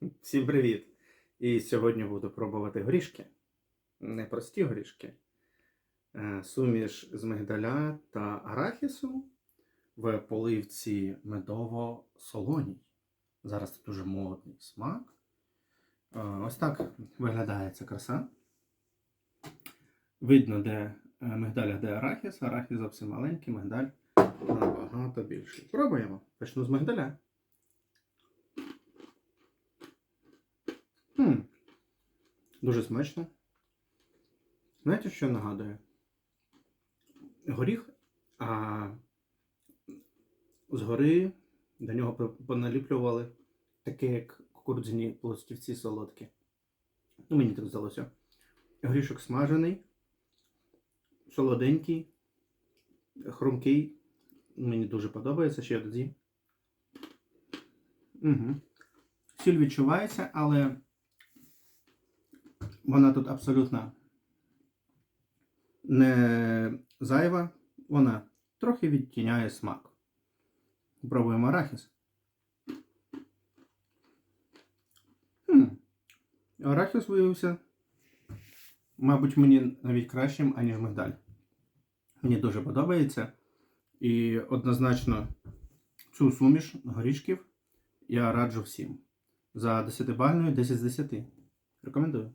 Всім привіт! І сьогодні буду пробувати горішки. Не прості горішки. Е, Суміш з мигдаля та арахісу в поливці медово-солоній. Зараз це дуже модний смак. Е, Ось так виглядає ця краса. Видно, де е, мигдаль, а де арахіс. Арахіс зовсім маленький, мигдаль набагато більший. Пробуємо. Почну з мигдаля. Хм. Дуже смачно. Знаєте, що нагадує? Горіх, а згори до нього поналіплювали таке, як кукурудзяні пластівці солодкі. Ну, мені так здалося. Горішок смажений, солоденький, хрумкий. Мені дуже подобається ще тоді. Угу. Сіль відчувається, але вона тут абсолютно не зайва, вона трохи відтіняє смак. Пробуємо арахіс. Хм. Арахіс виявився, мабуть, мені навіть кращим, аніж мигдаль. Мені дуже подобається. І однозначно цю суміш горішків я раджу всім. За 10 бальною 10 з 10. Рекомендую.